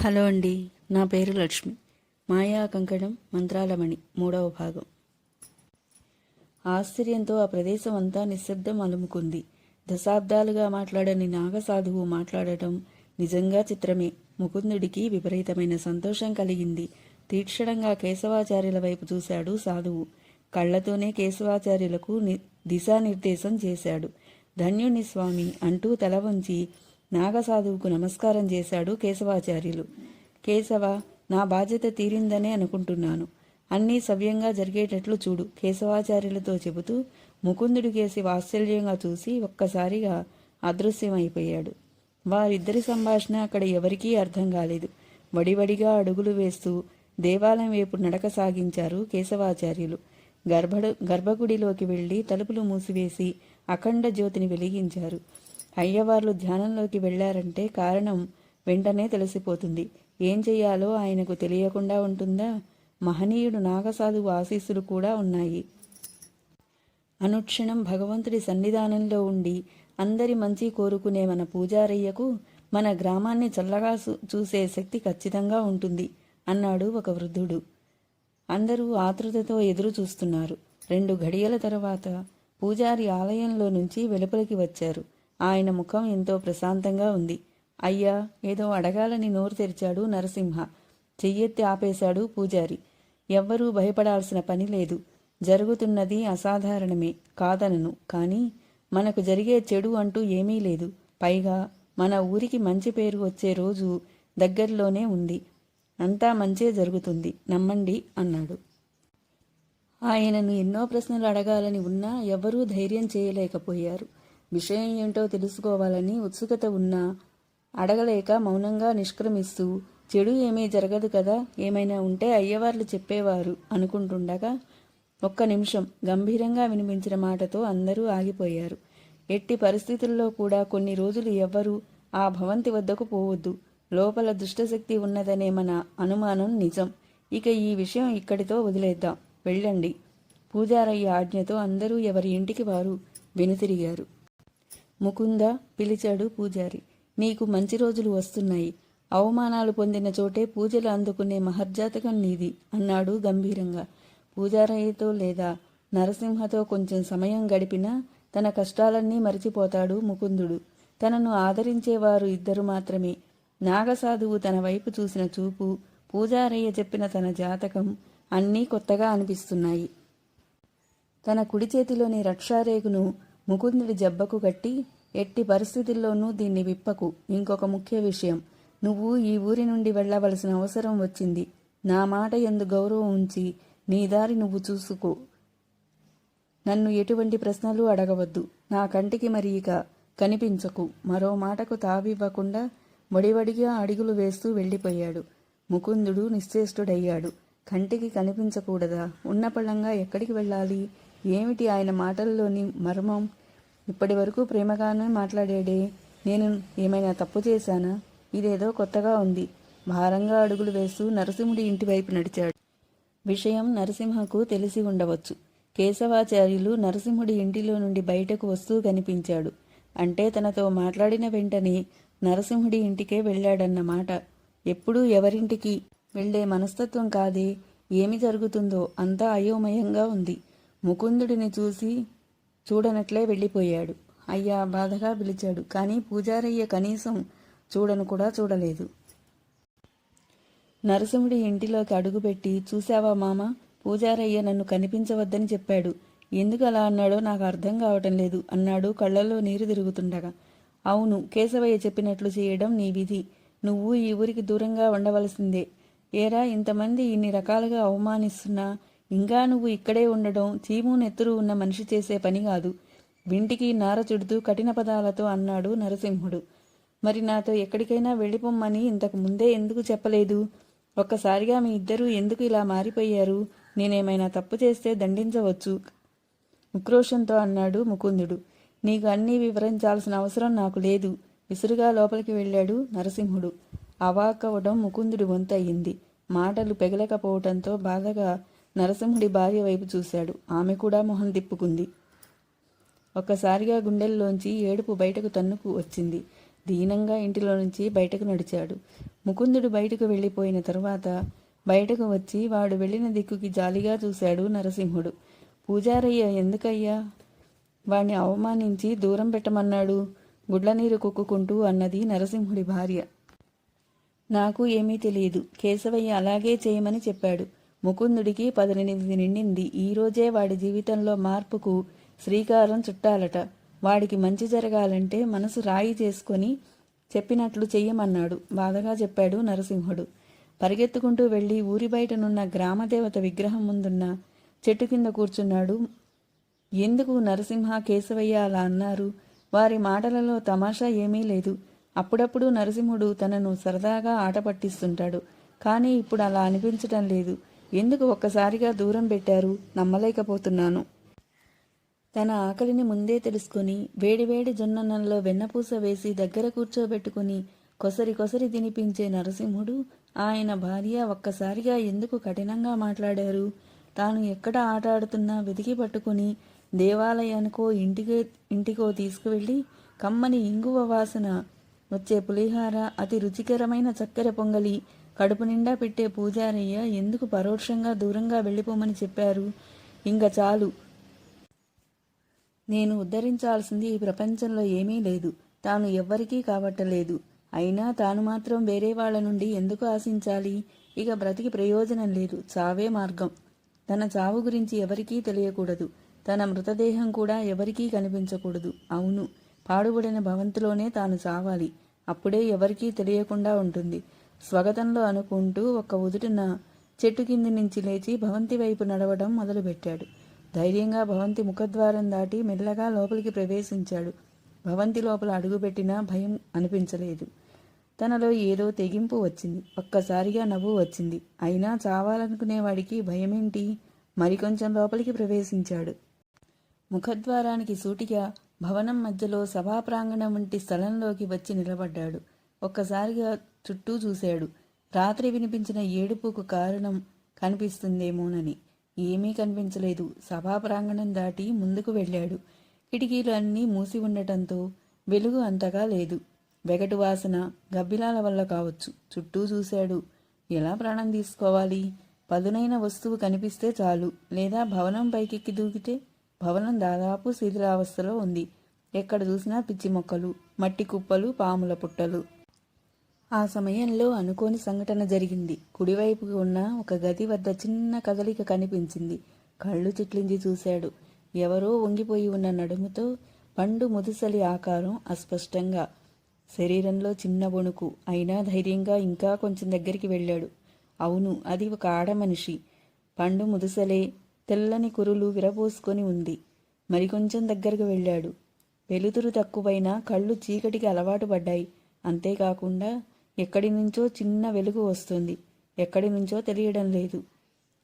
Hello అండి నా పేరు లక్ష్మి. మాయా కంకణం మంత్రాలమణి మూడవ భాగం. ఆశ్చర్యంతో ఆ ప్రదేశం అంతా నిశ్శబ్దం అలుముకుంది. దశాబ్దాలుగా మాట్లాడని నాగసాధువు మాట్లాడటం నిజంగా చిత్రమే. ముకుందుడికి విపరీతమైన సంతోషం కలిగింది. తీక్షణంగా కేశవాచార్యుల వైపు చూశాడు సాధువు. కళ్ళతోనే కేశవాచార్యులకు ని- దిశానిర్దేశం చేశాడు. ధన్యుని స్వామి అంటూ తల వంచి నాగసాధువుకు నమస్కారం చేశాడు కేశవాచార్యులు. కేశవ నా బాధ్యత తీరిందనే అనుకుంటున్నాను. అన్నీ సవ్యంగా జరిగేటట్లు చూడు కేశవాచార్యులతో చెబుతూ ముకుందుడి కేసి వాత్సల్యంగా చూసి ఒక్కసారిగా అదృశ్యమైపోయాడు. వారిద్దరి సంభాషణ అక్కడ ఎవరికీ అర్థం కాలేదు. వడివడిగా అడుగులు వేస్తూ దేవాలయం వైపు నడక సాగించారు కేశవాచార్యులు. గర్భడు గర్భగుడిలోకి వెళ్ళి తలుపులు మూసివేసి అఖండ జ్యోతిని వెలిగించారు. అయ్యవార్లు ధ్యానంలోకి వెళ్ళారంటే కారణం వెంటనే తెలిసిపోతుంది. ఏం చెయ్యాలో ఆయనకు తెలియకుండా ఉంటుందా? మహనీయుడు నాగసాధువు ఆశీస్సులు కూడా ఉన్నాయి. అనుక్షణం భగవంతుడి సన్నిధానంలో ఉండి అందరి మంచి కోరుకునే మన పూజారయ్యకు మన గ్రామాన్ని చల్లగా చూ- చూసే శక్తి ఖచ్చితంగా ఉంటుంది అన్నాడు ఒక వృద్ధుడు. అందరూ ఆతృతతో ఎదురు చూస్తున్నారు. రెండు ఘడియల తర్వాత పూజారి ఆలయంలో నుంచి వెలుపలికి వచ్చారు. ఆయన ముఖం ఎంతో ప్రశాంతంగా ఉంది. అయ్యా ఏదో అడగాలని నోరు తెరిచాడు నరసింహ. చెయ్యెత్తి ఆపేశాడు పూజారి. ఎవ్వరూ భయపడాల్సిన పని లేదు. జరుగుతున్నది అసాధారణమే కాదనను. కానీ మనకు జరిగే చెడు అంటూ ఏమీ లేదు. పైగా మన ఊరికి మంచి పేరు వచ్చే రోజు దగ్గరలోనే ఉంది. అంతా మంచే జరుగుతుంది. నమ్మండి అన్నాడు. ఆయనను ఎన్నో ప్రశ్నలు అడగాలని ఉన్నా ఎవరూ ధైర్యం చేయలేకపోయారు. విషయం ఏంటో తెలుసుకోవాలని ఉత్సుకత ఉన్నా అడగలేక మౌనంగా నిష్క్రమిస్తూ చెడు ఏమీ జరగదు కదా ఏమైనా ఉంటే అయ్యవార్లు చెప్పేవారు అనుకుంటుండగా ఒక్క నిమిషం గంభీరంగా వినిపించిన మాటతో అందరూ ఆగిపోయారు. ఎట్టి పరిస్థితుల్లో కూడా కొన్ని రోజులు ఎవ్వరూ ఆ భవంతి వద్దకు పోవద్దు. లోపల దుష్టశక్తి ఉన్నదనే మన అనుమానం నిజం. ఇక ఈ విషయం ఇక్కడితో వదిలేద్దాం. వెళ్ళండి. పూజారయ్య ఆజ్ఞతో అందరూ ఎవరి ఇంటికి వారు వెనుతిరిగారు. ముకుంద పిలిచాడు పూజారి. నీకు మంచి రోజులు వస్తున్నాయి. అవమానాలు పొందిన చోటే పూజలు అందుకునే మహర్జాతకం నీది అన్నాడు గంభీరంగా. పూజారయ్యతో లేదా నరసింహతో కొంచెం సమయం గడిపినా తన కష్టాలన్నీ మరిచిపోతాడు ముకుందుడు. తనను ఆదరించేవారు ఇద్దరు మాత్రమే. నాగసాధువు తన వైపు చూసిన చూపు పూజారయ్య చెప్పిన తన జాతకం అన్నీ కొత్తగా అనిపిస్తున్నాయి. తన కుడి చేతిలోని రక్షారేకును ముకుందుడి జబ్బకు కట్టి ఎట్టి పరిస్థితుల్లోనూ దీన్ని విప్పకు. ఇంకొక ముఖ్య విషయం. నువ్వు ఈ ఊరి నుండి వెళ్ళవలసిన అవసరం వచ్చింది. నా మాట ఎందు గౌరవం ఉంచి నీ దారి నువ్వు చూసుకో. నన్ను ఎటువంటి ప్రశ్నలు అడగవద్దు. నా కంటికి మరి ఇక కనిపించకు. మరో మాటకు తావివ్వకుండా వడివడిగా అడుగులు వేస్తూ వెళ్ళిపోయాడు. ముకుందుడు నిశ్చేష్టుడయ్యాడు. కంటికి కనిపించకూడదా? ఉన్నపళంగా ఎక్కడికి వెళ్ళాలి? ఏమిటి ఆయన మాటల్లోని మర్మం? ఇప్పటి వరకు ప్రేమగానే మాట్లాడాడే నేను ఏమైనా తప్పు చేశానా? ఇదేదో కొత్తగా ఉంది. భారంగా అడుగులు వేస్తూ నరసింహుడి ఇంటివైపు నడిచాడు. విషయం నరసింహకు తెలిసి ఉండవచ్చు. కేశవాచార్యులు నరసింహుడి ఇంటిలో నుండి బయటకు వస్తూ కనిపించాడు. అంటే తనతో మాట్లాడిన వెంటనే నరసింహుడి ఇంటికే వెళ్ళాడన్నమాట ఎప్పుడూ ఎవరింటికి వెళ్ళే మనస్తత్వం కాదే. ఏమి జరుగుతుందో అంతా అయోమయంగా ఉంది. ముకుందుడిని చూసి చూడనట్లే వెళ్ళిపోయాడు. అయ్యా బాధగా పిలిచాడు. కానీ పూజారయ్య కనీసం చూడను కూడా చూడలేదు. నరసింహుడి ఇంటిలోకి అడుగుపెట్టి చూశావా మామ? పూజారయ్య నన్ను కనిపించవద్దని చెప్పాడు. ఎందుకు అలా అన్నాడో నాకు అర్థం కావటం లేదు అన్నాడు కళ్ళల్లో నీరు తిరుగుతుండగా. అవును కేశవయ్య చెప్పినట్లు చేయడం నీ విధి. నువ్వు ఈ ఊరికి దూరంగా ఉండవలసిందే. ఏరా ఇంతమంది ఇన్ని రకాలుగా అవమానిస్తున్నా ఇంకా నువ్వు ఇక్కడే ఉండడం చీము నెత్తురు ఉన్న మనిషి చేసే పని కాదు. వింటికి నార చుడుతూ కఠిన పదాలతో అన్నాడు నరసింహుడు. మరి నాతో ఎక్కడికైనా వెళ్ళిపోమ్మని ఇంతకు ముందే ఎందుకు చెప్పలేదు? ఒక్కసారిగా మీ ఇద్దరూ ఎందుకు ఇలా మారిపోయారు? నేనేమైనా తప్పు చేస్తే దండించవచ్చు? ఉక్రోషంతో అన్నాడు ముకుందుడు. నీకు అన్నీ వివరించాల్సిన అవసరం నాకు లేదు. విసురుగా లోపలికి వెళ్ళాడు నరసింహుడు. అవాకవడం ముకుందుడి వంతయింది. మాటలు పెగలకపోవటంతో బాధగా నరసింహుడి భార్య వైపు చూశాడు. ఆమె కూడా మొహం తిప్పుకుంది. ఒక్కసారిగా గుండెల్లోంచి ఏడుపు బయటకు తన్నుకు వచ్చింది. దీనంగా ఇంటిలో నుంచి బయటకు నడిచాడు. ముకుందుడు బయటకు వెళ్ళిపోయిన తర్వాత బయటకు వచ్చి వాడు వెళ్ళిన దిక్కుకి జాలిగా చూశాడు నరసింహుడు. పూజారయ్య ఎందుకయ్యా? వాణ్ణి అవమానించి దూరం పెట్టమన్నాడు? గుడ్ల నీరు కుక్కుకుంటూ అన్నది నరసింహుడి భార్య. నాకు ఏమీ తెలియదు. కేశవయ్య అలాగే చేయమని చెప్పాడు. ముకుందుడికి పద్దెనిమిది నిండింది. ఈ రోజే వాడి జీవితంలో మార్పుకు శ్రీకారం చుట్టాలట. వాడికి మంచి జరగాలంటే మనసు రాయి చేసుకొని చెప్పినట్లు చెయ్యమన్నాడు. బాధగా చెప్పాడు నరసింహుడు. పరిగెత్తుకుంటూ వెళ్ళి ఊరి బయటనున్న గ్రామదేవత విగ్రహం ముందున్న చెట్టు కింద కూర్చున్నాడు. ఎందుకు నరసింహ కేశవయ్య అలా అన్నారు? వారి మాటలలో తమాషా ఏమీ లేదు. అప్పుడప్పుడు నరసింహుడు తనను సరదాగా ఆట పట్టిస్తుంటాడు కానీ ఇప్పుడు అలా అనిపించటం లేదు. ఎందుకు ఒక్కసారిగా దూరం పెట్టారు? నమ్మలేకపోతున్నాను. తన ఆకలిని ముందే తెలుసుకుని వేడివేడి జొన్నన్నంలో వెన్నపూస వేసి దగ్గర కూర్చోబెట్టుకుని కొసరి కొసరి తినిపించే నరసింహుడు ఆయన భార్య ఒక్కసారిగా ఎందుకు కఠినంగా మాట్లాడారు? తాను ఎక్కడ ఆట ఆడుతున్నా వెతికి పట్టుకుని దేవాలయానికో ఇంటికి ఇంటికో తీసుకువెళ్ళి కమ్మని ఇంగువ వాసన వచ్చే పులిహార అతి రుచికరమైన చక్కెర పొంగలి కడుపు నిండా పెట్టే పూజారయ్య ఎందుకు పరోక్షంగా దూరంగా వెళ్ళిపోమని చెప్పారు? ఇంక చాలు. నేను ఉద్ధరించాల్సింది ఈ ప్రపంచంలో ఏమీ లేదు. తాను ఎవ్వరికీ కావట్టలేదు. అయినా తాను మాత్రం వేరే వాళ్ళ నుండి ఎందుకు ఆశించాలి? ఇక బ్రతికి ప్రయోజనం లేదు. చావే మార్గం. తన చావు గురించి ఎవరికీ తెలియకూడదు. తన మృతదేహం కూడా ఎవరికీ కనిపించకూడదు. అవును పాడుబడిన భవంతిలోనే తాను చావాలి. అప్పుడే ఎవరికీ తెలియకుండా ఉంటుంది. స్వగతంలో అనుకుంటూ ఒక ఉదుటిన చెట్టు కింది నుంచి లేచి భవంతి వైపు నడవడం మొదలుపెట్టాడు. ధైర్యంగా భవంతి ముఖద్వారం దాటి మెల్లగా లోపలికి ప్రవేశించాడు. భవంతి లోపల అడుగుపెట్టినా భయం అనిపించలేదు. తనలో ఏదో తెగింపు వచ్చింది. ఒక్కసారిగా నవ్వు వచ్చింది. అయినా చావాలనుకునేవాడికి భయమేంటి? మరికొంచెం లోపలికి ప్రవేశించాడు. ముఖద్వారానికి సూటిగా భవనం మధ్యలో సభా ప్రాంగణం వంటి స్థలంలోకి వచ్చి నిలబడ్డాడు. ఒక్కసారిగా చుట్టూ చూశాడు. రాత్రి వినిపించిన ఏడుపుకు కారణం కనిపిస్తుందేమోనని. ఏమీ కనిపించలేదు. సభా ప్రాంగణం దాటి ముందుకు వెళ్ళాడు. కిటికీలు అన్నీ మూసి ఉండటంతో వెలుగు అంతగా లేదు. వెగటు వాసన గబ్బిలాల వల్ల కావచ్చు. చుట్టూ చూశాడు. ఎలా ప్రాణం తీసుకోవాలి? పదునైన వస్తువు కనిపిస్తే చాలు. లేదా భవనం పైకెక్కి దూకితే? భవనం దాదాపు శిథిలావస్థలో ఉంది. ఎక్కడ చూసినా పిచ్చి మొక్కలు మట్టి కుప్పలు పాముల పుట్టలు. ఆ సమయంలో అనుకోని సంఘటన జరిగింది. కుడివైపు ఉన్న ఒక గది వద్ద చిన్న కదలిక కనిపించింది. కళ్ళు చిట్లించి చూశాడు. ఎవరో వంగిపోయి ఉన్న నడుముతో పండు ముదుసలి ఆకారం అస్పష్టంగా శరీరంలో చిన్న వణుకు అయినా ధైర్యంగా ఇంకా కొంచెం దగ్గరికి వెళ్ళాడు. అవును అది ఒక ఆడ మనిషి. పండు ముదుసలే తెల్లని కురులు విరబోసుకొని ఉంది. మరికొంచెం దగ్గరకు వెళ్ళాడు. వెలుతురు తక్కువైనా కళ్ళు చీకటికి అలవాటు పడ్డాయి. అంతేకాకుండా ఎక్కడి నుంచో చిన్న వెలుగు వస్తుంది. ఎక్కడి నుంచో తెలియడం లేదు.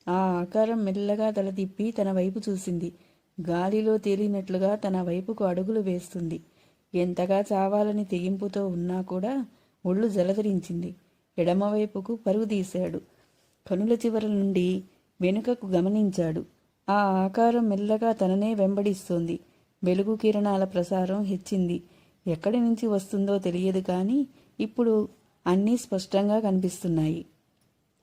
ఆ ఆకారం మెల్లగా తల తిప్పి తన వైపు చూసింది. గాలిలో తేలినట్లుగా తన వైపుకు అడుగులు వేస్తుంది. ఎంతగా చావాలని తెగింపుతో ఉన్నా కూడా ఒళ్ళు జలధరించింది. ఎడమవైపుకు పరుగు తీశాడు. కనుల చివర నుండి వెనుకకు గమనించాడు. ఆ ఆకారం మెల్లగా తననే వెంబడిస్తోంది. వెలుగు కిరణాల ప్రసారం హెచ్చింది. ఎక్కడి నుంచి వస్తుందో తెలియదు కానీ ఇప్పుడు అన్నీ స్పష్టంగా కనిపిస్తున్నాయి.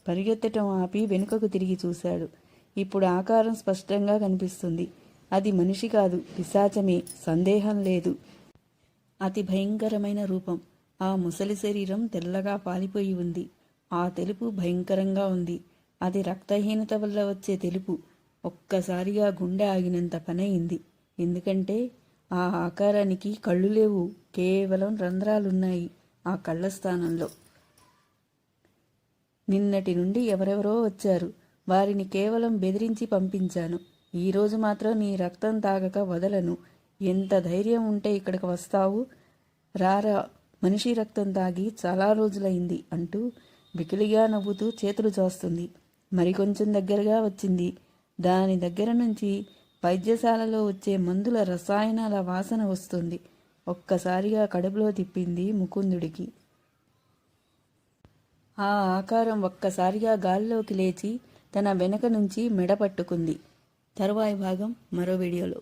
పరిగెత్తటం ఆపి వెనుకకు తిరిగి చూశాడు. ఇప్పుడు ఆకారం స్పష్టంగా కనిపిస్తుంది. అది మనిషి కాదు పిశాచమే సందేహం లేదు. అతి భయంకరమైన రూపం. ఆ ముసలి శరీరం తెల్లగా పాలిపోయి ఉంది. ఆ తెలుపు భయంకరంగా ఉంది. అది రక్తహీనత వల్ల వచ్చే తెలుపు. ఒక్కసారిగా గుండె ఆగినంత పనయింది. ఎందుకంటే ఆ ఆకారానికి కళ్ళు లేవు. కేవలం రంధ్రాలున్నాయి. ఆ కళ్ళ స్థానంలో నిన్నటి నుండి ఎవరెవరో వచ్చారు. వారిని కేవలం బెదిరించి పంపించాను. ఈరోజు మాత్రం నీ రక్తం తాగక వదలను. ఎంత ధైర్యం ఉంటే ఇక్కడికి వస్తావు? రారా మనిషి రక్తం తాగి చాలా రోజులైంది అంటూ బికిలిగా నవ్వుతూ చేతులు చూస్తుంది. మరికొంచెం దగ్గరగా వచ్చింది. దాని దగ్గర నుంచి వైద్యశాలలో వచ్చే మందుల రసాయనాల వాసన వస్తుంది. ఒక్కసారిగా కడుపులో తిప్పింది ముకుందుడికి. ఆ ఆకారం ఒక్కసారిగా గాల్లోకి లేచి తన వెనక నుంచి మెడ పట్టుకుంది. తరువాయి భాగం మరో వీడియోలో.